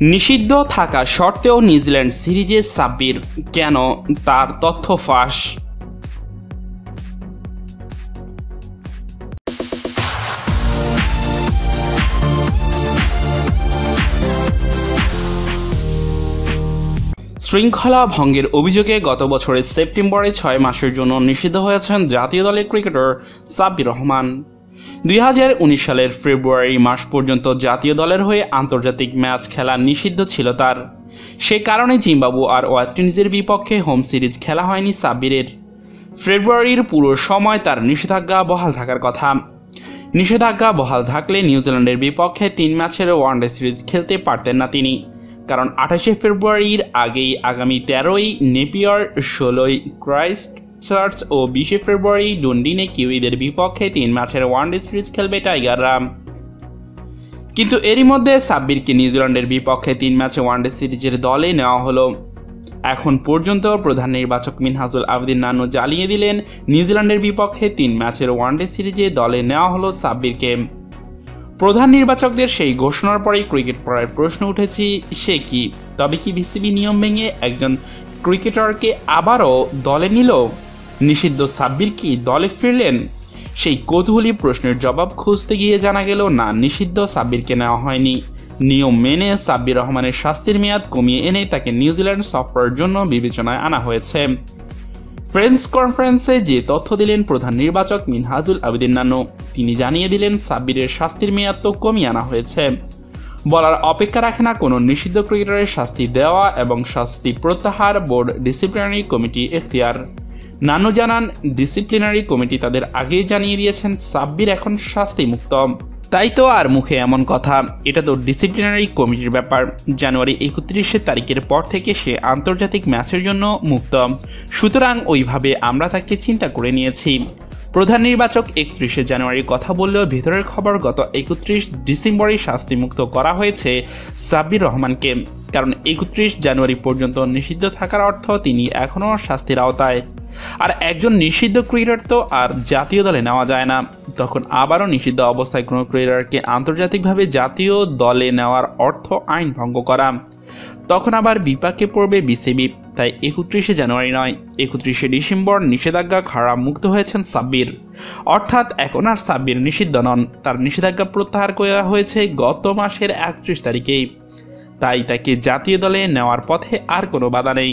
নিষিদ্ধ থাকা সত্ত্বেও নিউজিল্যান্ড সিরিজে সাব্বির কেন? তার তথ্য ফাঁস। শৃঙ্খলা ভঙ্গের অভিযোগে গত বছরের সেপ্টেম্বরে ছয় মাসের জন্য নিষিদ্ধ হয়েছেন জাতীয় দলের ক্রিকেটার সাব্বির রহমান। দুই হাজার উনিশ সালের ফেব্রুয়ারি মাস পর্যন্ত জাতীয় দলের হয়ে আন্তর্জাতিক ম্যাচ খেলা নিষিদ্ধ ছিল তার। সে কারণে জিম্বাবু আর ওয়েস্ট ইন্ডিজের বিপক্ষে হোম সিরিজ খেলা হয়নি সাব্বিরের। ফেব্রুয়ারির পুরো সময় তার নিষেধাজ্ঞা বহাল থাকার কথা। নিষেধাজ্ঞা বহাল থাকলে নিউজিল্যান্ডের বিপক্ষে তিন ম্যাচের ওয়ানডে সিরিজ খেলতে পারতেন না তিনি। কারণ আঠাশে ফেব্রুয়ারির আগেই আগামী তেরোই নেপিয়ার, ষোলোই ক্রাইস্ট চার্চ ও বিশে ফেব্রুয়ারি ডুন্ডিনে কিউইদের বিপক্ষে তিন ম্যাচের ওয়ানডে সিরিজ খেলবে টাইগাররা। কিন্তু এরই মধ্যে সাব্বিরকে নিউজিল্যান্ডের বিপক্ষে তিন ম্যাচে ওয়ানডে সিরিজের দলে নেওয়া হলো। এখন পর্যন্ত প্রধান নির্বাচক মিনহাজুল আবদিন নানু জ্বালিয়ে দিলেন, নিউজিল্যান্ডের বিপক্ষে তিন ম্যাচের ওয়ানডে সিরিজে দলে নেওয়া হলো সাব্বিরকে প্রধান নির্বাচকদের সেই ঘোষণার পরেই ক্রিকেট পড়ার প্রশ্ন উঠেছে, সে কি? তবে কি বিসিবি নিয়ম ভেঙে একজন ক্রিকেটারকে আবারও দলে নিল? নিষিদ্ধ সাব্বির কি দলে ফিরলেন? সেই কৌতূহলী প্রশ্নের জবাব খুঁজতে গিয়ে জানা গেল, না, নিষিদ্ধ সাব্বিরকে নেওয়া হয়নি। নিয়ম মেনে সাব্বির রহমানের শাস্তির মেয়াদ কমিয়ে এনে তাকে নিউজিল্যান্ড সফরের জন্য বিবেচনায় আনা হয়েছে। ফ্রেন্ডস কনফারেন্সে যে তথ্য দিলেন প্রধান নির্বাচক মিনহাজুল আবেদিন নানু তিনি জানিয়ে দিলেন সাব্বিরের শাস্তির মেয়াদ তো কমিয়ে আনা হয়েছে। বলার অপেক্ষা রাখে না কোনো নিষিদ্ধ ক্রিকেটারের শাস্তি দেওয়া এবং শাস্তি প্রত্যাহার বোর্ড ডিসিপ্লিনারি কমিটি এখতিয়ার। নানু জানান ডিসিপ্লিনারি কমিটি তাদের আগেই জানিয়ে দিয়েছেন, সাব্বির এখন শাস্তি মুক্ত তাই তো আর মুখে এমন কথা। এটা তো ডিসিপ্লিনারি কমিটির ব্যাপার। জানুয়ারি একত্রিশে তারিখের পর থেকে সে আন্তর্জাতিক ম্যাচের জন্য মুক্ত। সুতরাং ওইভাবে আমরা তাকে চিন্তা করে নিয়েছি। প্রধান নির্বাচক একত্রিশে জানুয়ারির কথা বললেও ভেতরের খবর গত একত্রিশ ডিসেম্বরে শাস্তিমুক্ত করা হয়েছে সাব্বির রহমানকে। কারণ একত্রিশ জানুয়ারি পর্যন্ত নিষিদ্ধ থাকার অর্থ তিনি এখনও শাস্তির আওতায়। আর একজন নিষিদ্ধ ক্রিকেটার তো আর জাতীয় দলে নেওয়া যায় না। তখন আবারও নিষিদ্ধ অবস্থায় কোনো ক্রিকেটারকে আন্তর্জাতিকভাবে জাতীয় দলে নেওয়ার অর্থ আইন ভঙ্গ করা। তখন আবার বিপাকে পড়বে বিসিবি, তাই একত্রিশে জানুয়ারি নয়, একত্রিশে ডিসেম্বর নিষেধাজ্ঞা খাড়া মুক্ত হয়েছেন সাব্বির। অর্থাৎ এখন আর সাব্বির নিষিদ্ধ নন, তার নিষেধাজ্ঞা প্রত্যাহার করা হয়েছে গত মাসের একত্রিশ তারিখেই। তাই তাকে জাতীয় দলে নেওয়ার পথে আর কোনো বাধা নেই।